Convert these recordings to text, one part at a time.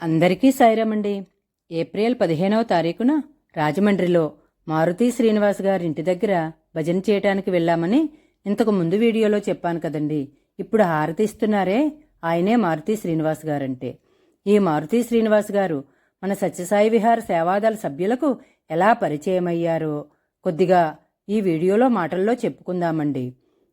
అందరికీ సాయిరామండి. ఏప్రిల్ పదిహేనవ తారీఖున రాజమండ్రిలో మారుతి శ్రీనివాస్ గారి ఇంటి దగ్గర భజన చేయటానికి వెళ్ళామని ఇంతకు ముందు వీడియోలో చెప్పాను కదండి. ఇప్పుడు హారతి ఇస్తున్నారే ఆయనే మారుతి శ్రీనివాస్ గారంటే. ఈ మారుతి శ్రీనివాస్ గారు మన సత్యసాయి విహార సేవాదాల సభ్యులకు ఎలా పరిచయమయ్యారో కొద్దిగా ఈ వీడియోలో మాటల్లో చెప్పుకుందామండి.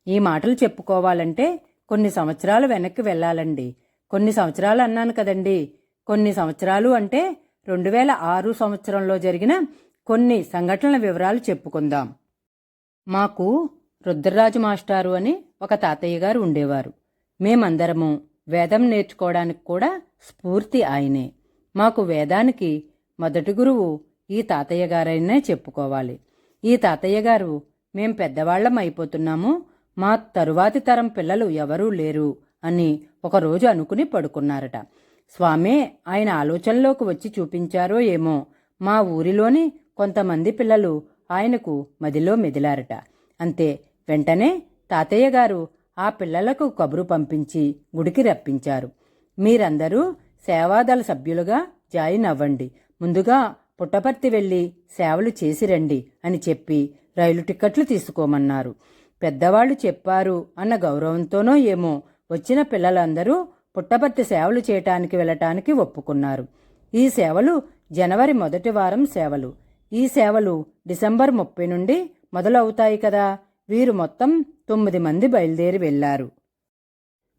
ఈ మాటలు చెప్పుకోవాలంటే కొన్ని సంవత్సరాలు వెనక్కి వెళ్ళాలండి. కొన్ని సంవత్సరాలు అన్నాను కదండీ. కొన్ని సంవత్సరాలు అంటే రెండు వేల ఆరు సంవత్సరంలో జరిగిన కొన్ని సంఘటనల వివరాలు చెప్పుకుందాం. మాకు రుద్రరాజు మాస్టారు అని ఒక తాతయ్య గారు ఉండేవారు. మేమందరము వేదం నేర్చుకోవడానికి కూడా స్ఫూర్తి ఆయనే. మాకు వేదానికి మొదటి గురువు ఈ తాతయ్య గారైనే చెప్పుకోవాలి. ఈ తాతయ్య గారు మేం పెద్దవాళ్ళం అయిపోతున్నాము మా తరువాతి తరం పిల్లలు ఎవరూ లేరు అని ఒకరోజు అనుకుని పడుకున్నారట. స్వామే ఆయన ఆలోచనలోకి వచ్చి చూపించారో ఏమో. మా ఊరిలోని కొంతమంది పిల్లలు ఆయనకు మదిలో మెదిలారట. అంతే వెంటనే తాతయ్య గారు ఆ పిల్లలకు కబురు పంపించి గుడికి రప్పించారు. మీరందరూ సేవాదళ సభ్యులుగా జాయిన్ అవ్వండి. ముందుగా పుట్టపర్తి వెళ్ళి సేవలు చేసి రండి అని చెప్పి రైలు టిక్కెట్లు తీసుకోమన్నారు. పెద్దవాళ్ళు చెప్పారు అన్న గౌరవంతోనో ఏమో వచ్చిన పిల్లలందరూ పుట్టపర్తి సేవలు చేయటానికి వెళ్ళటానికి ఒప్పుకున్నారు. ఈ సేవలు జనవరి మొదటి వారం సేవలు. ఈ సేవలు డిసెంబర్ ముప్పై నుండి మొదలవుతాయి కదా. వీరు మొత్తం తొమ్మిది మంది బయలుదేరి వెళ్ళారు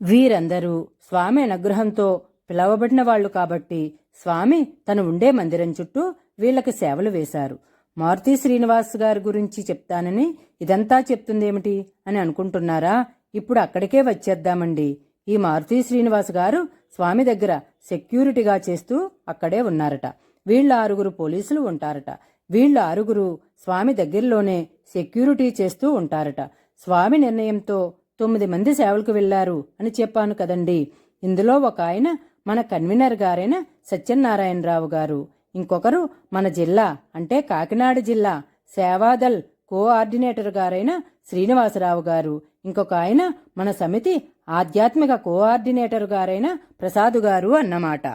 వీరందరూ స్వామి అనుగ్రహంతో పిలవబడిన వాళ్ళు కాబట్టి స్వామి తను ఉండే మందిరం చుట్టూ వీళ్ళకి సేవలు వేశారు. మారుతి శ్రీనివాస్ గారి గురించి చెప్తానని ఇదంతా చెప్తుందేమిటి అని అనుకుంటున్నారా? ఇప్పుడు అక్కడికే వచ్చేద్దామండి. ఈ మారుతి శ్రీనివాస్ గారు స్వామి దగ్గర సెక్యూరిటీగా చేస్తూ అక్కడే ఉన్నారట. వీళ్ళ ఆరుగురు పోలీసులు ఉంటారట. వీళ్ళ ఆరుగురు స్వామి దగ్గరలోనే సెక్యూరిటీ చేస్తూ ఉంటారట. స్వామి నిర్ణయంతో తొమ్మిది మంది సేవలకు వెళ్ళారు అని చెప్పాను కదండి. ఇందులో ఒక ఆయన మన కన్వీనర్ గారైన సత్యనారాయణరావు గారు. ఇంకొకరు మన జిల్లా అంటే కాకినాడ జిల్లా సేవాదల్ కోఆర్డినేటర్ గారైన శ్రీనివాసరావు గారు. ఇంకొక ఆయన మన సమితి ఆధ్యాత్మిక కోఆర్డినేటర్ గారైన ప్రసాదు గారు అన్నమాట.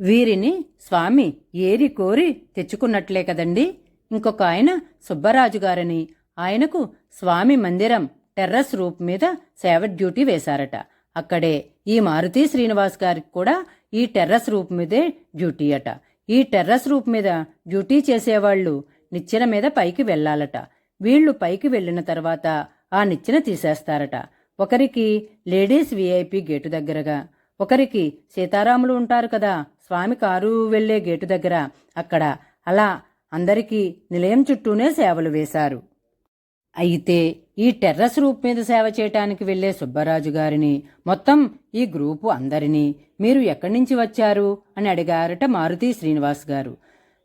వీరిని స్వామి ఏరి కోరి తెచ్చుకున్నట్లే కదండి? ఇంకొక ఆయన సుబ్బరాజు గారని. ఆయనకు స్వామి మందిరం టెర్రస్ రూప్ మీద సేవ డ్యూటీ వేశారట. అక్కడే ఈ మారుతి శ్రీనివాస్ గారికి కూడా ఈ టెర్రస్ రూప్ మీదే డ్యూటీ అట. ఈ టెర్రస్ రూప్ మీద డ్యూటీ చేసేవాళ్ళు నిచ్చెన మీద పైకి వెళ్ళాలట వీళ్ళు పైకి వెళ్ళిన తర్వాత ఆ నిచ్చెన తీసేస్తారట. ఒకరికి లేడీస్ వీఐపీ గేటు దగ్గరగా ఒకరికి సీతారాములు ఉంటారు కదా స్వామి కారు వెళ్ళే గేటు దగ్గర. అక్కడ అలా అందరికీ నిలయం చుట్టూనే సేవలు వేశారు. అయితే ఈ టెర్రస్ రూప్ మీద సేవ చేయటానికి వెళ్ళే సుబ్బరాజు గారిని మొత్తం ఈ గ్రూపు అందరినీ మీరు ఎక్కడి నుంచి వచ్చారు అని అడిగారట మారుతి శ్రీనివాస్ గారు.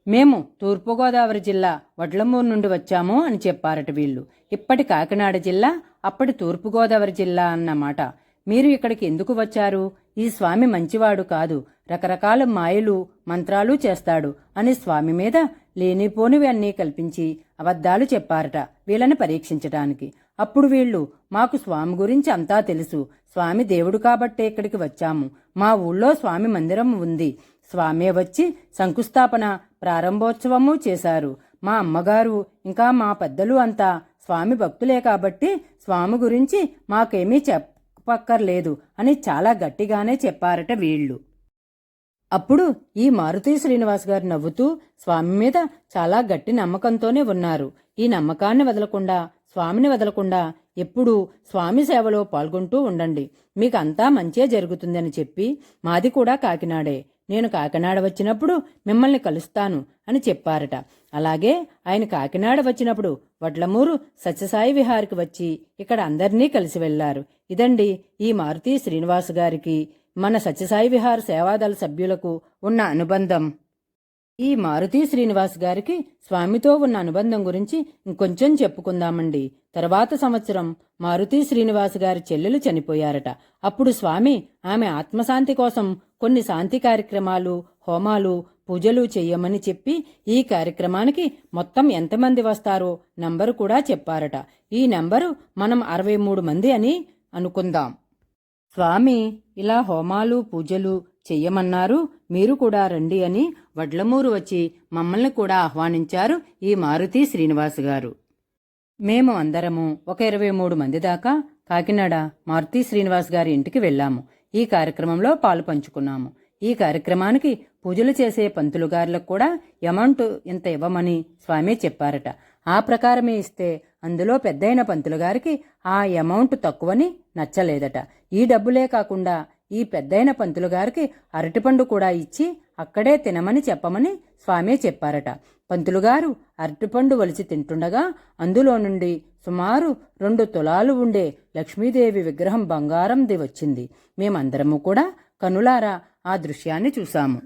మేము తూర్పుగోదావరి జిల్లా వడ్లమూరు నుండి వచ్చాము అని చెప్పారట వీళ్ళు. ఇప్పటి కాకినాడ జిల్లా అప్పటి తూర్పుగోదావరి జిల్లా అన్నమాట. మీరు ఇక్కడికి ఎందుకు వచ్చారు? ఈ స్వామి మంచివాడు కాదు. రకరకాల మాయలు మంత్రాలు చేస్తాడు అని స్వామి మీద లేనిపోనివి అన్నీ కల్పించి అబద్ధాలు చెప్పారట వీళ్ళని పరీక్షించటానికి. అప్పుడు వీళ్ళు మాకు స్వామి గురించి అంతా తెలుసు. స్వామి దేవుడు కాబట్టే ఇక్కడికి వచ్చాము. మా ఊళ్ళో స్వామి మందిరం ఉంది. స్వామే వచ్చి శంకుస్థాపన ప్రారంభోత్సవము చేశారు. మా అమ్మగారు ఇంకా మా పెద్దలు అంతా స్వామి భక్తులే కాబట్టి స్వామి గురించి మాకేమీ చెప్పక్కర్లేదు అని చాలా గట్టిగానే చెప్పారట వీళ్ళు. అప్పుడు ఈ మారుతి శ్రీనివాస్ గారు నవ్వుతూ స్వామి మీద చాలా గట్టి నమ్మకంతోనే ఉన్నారు. ఈ నమ్మకాన్ని వదలకుండా స్వామిని వదలకుండా ఎప్పుడూ స్వామి సేవలో పాల్గొంటూ ఉండండి. మీకు అంతా మంచే జరుగుతుందని చెప్పి మాది కూడా కాకినాడే. నేను కాకినాడ వచ్చినప్పుడు మిమ్మల్ని కలుస్తాను అని చెప్పారట. అలాగే ఆయన కాకినాడ వచ్చినప్పుడు వడ్లమూరు సత్యసాయి విహారికి వచ్చి ఇక్కడ అందరినీ కలిసి వెళ్ళారు ఇదండి ఈ మారుతి శ్రీనివాస్ గారికి మన సత్యసాయి విహార్ సేవాదళ సభ్యులకు ఉన్న అనుబంధం. ఈ మారుతి శ్రీనివాస్ గారికి స్వామితో ఉన్న అనుబంధం గురించి ఇంకొంచెం చెప్పుకుందామండి. తర్వాత సంవత్సరం మారుతి శ్రీనివాస్ గారి చెల్లెలు చనిపోయారట. అప్పుడు స్వామి ఆమె ఆత్మశాంతి కోసం కొన్ని శాంతి కార్యక్రమాలు హోమాలు పూజలు చెయ్యమని చెప్పి ఈ కార్యక్రమానికి మొత్తం ఎంతమంది వస్తారో నంబరు కూడా చెప్పారట. ఈ నంబరు మనం అరవై మూడు మంది అని అనుకుందాం. స్వామి ఇలా హోమాలు పూజలు చెయ్యమన్నారు. మీరు కూడా రండి అని వడ్లమూరు వచ్చి మమ్మల్ని కూడా ఆహ్వానించారు ఈ మారుతి శ్రీనివాస్ గారు. మేము అందరము ఒక ఇరవై మూడు మంది దాకా కాకినాడ మారుతి శ్రీనివాస్ గారి ఇంటికి వెళ్ళాము. ఈ కార్యక్రమంలో పాలు పంచుకున్నాము. ఈ కార్యక్రమానికి పూజలు చేసే పంతులు గారులకు కూడా అమౌంట్ ఇంత ఇవ్వమని స్వామి చెప్పారట. ఆ ప్రకారమే ఇస్తే అందులో పెద్దయిన పంతులు గారికి ఆ అమౌంట్ తక్కువని నచ్చలేదట. ఈ డబ్బులే కాకుండా ఈ పెద్దయిన పంతులుగారికి అరటిపండు కూడా ఇచ్చి అక్కడే తినమని చెప్పమని స్వామి చెప్పారట. పంతులుగారు అరటిపండు వలిచి తింటుండగా అందులో నుండి సుమారు రెండు తులాలు ఉండే లక్ష్మీదేవి విగ్రహం బంగారంది వచ్చింది. మేమందరము కూడా కనులారా ఆ దృశ్యాన్ని చూశాము.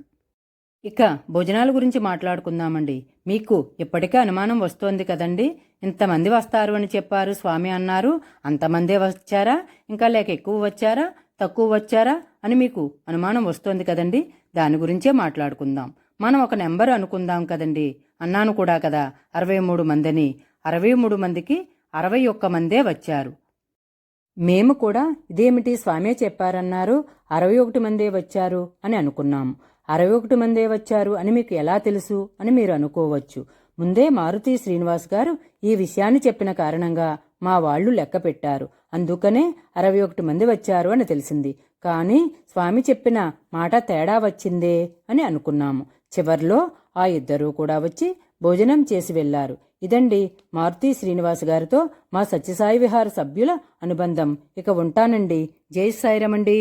ఇక భోజనాల గురించి మాట్లాడుకుందామండి. మీకు ఇప్పటికే అనుమానం వస్తోంది కదండి. ఇంతమంది వస్తారు అని చెప్పారు స్వామి అన్నారు. అంతమందే వచ్చారా? ఇంకా లేక ఎక్కువ వచ్చారా? తక్కువ వచ్చారా అని మీకు అనుమానం వస్తోంది కదండి? దాని గురించే మాట్లాడుకుందాం. మనం ఒక నెంబర్ అనుకుందాం కదండి. అన్నాను కూడా కదా అరవై మూడు మందిని. అరవై మూడు మందికి అరవై ఒక్క మందే వచ్చారు. మేము కూడా ఇదేమిటి స్వామే చెప్పారన్నారు? అరవై ఒకటి మందే వచ్చారు అని అనుకున్నాం. అరవై ఒకటి మందే వచ్చారు అని మీకు ఎలా తెలుసు అని మీరు అనుకోవచ్చు. ముందే మారుతి శ్రీనివాస్ గారు ఈ విషయాన్ని చెప్పిన కారణంగా మా వాళ్ళు లెక్క పెట్టారు. అందుకనే అరవై ఒకటి మంది వచ్చారు అని తెలిసింది. కానీ స్వామి చెప్పిన మాట తేడా వచ్చిందే అని అనుకున్నాము. చివర్లో ఆ ఇద్దరూ కూడా వచ్చి భోజనం చేసి వెళ్ళారు ఇదండి మారుతి శ్రీనివాస్ గారితో మా సత్యసాయి విహార సభ్యుల అనుబంధం. ఇక ఉంటానండి. జై సాయిరమండి.